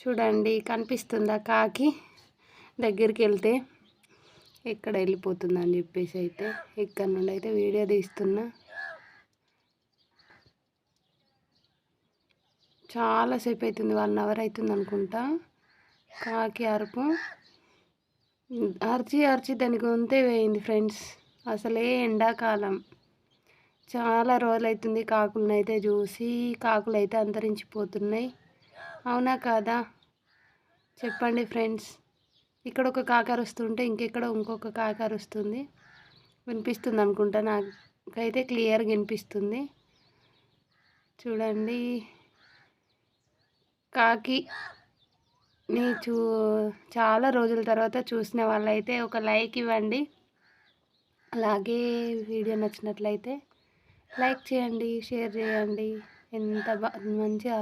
చూడండి కనిపిస్తుందా కాకి? దగ్గరికి వెళ్తే ఎక్కడ వెళ్ళిపోతుందని చెప్పేసి అయితే ఇక్కడ నుండి అయితే వీడియో తీస్తున్నా. చాలాసేపు అవుతుంది వన్ అవర్ అవుతుంది అనుకుంటా. కాకి అరుపు. అరిచి అరిచి దాని గొంతే పోయింది ఫ్రెండ్స్. అసలే ఎండాకాలం. చాలా రోజులు అవుతుంది కాకులను అయితే చూసి కాకులు అయితే అంతరించిపోతున్నాయి. అవునా కాదా? చెప్పండి ఫ్రెండ్స్. ఇక్కడ ఒక కాకర వస్తుంటే ఇంకెక్కడ ఇంకొక కాకర వస్తుంది. వినిపిస్తుంది అనుకుంటా. నాకైతే క్లియర్గా వినిపిస్తుంది. చూడండి. కాకి నీ చూ చాలా రోజుల తర్వాత చూసిన వాళ్ళైతే ఒక లైక్ ఇవ్వండి. అలాగే వీడియో నచ్చినట్లయితే లైక్ చేయండి షేర్ చేయండి. ఎంత బా మంచిగా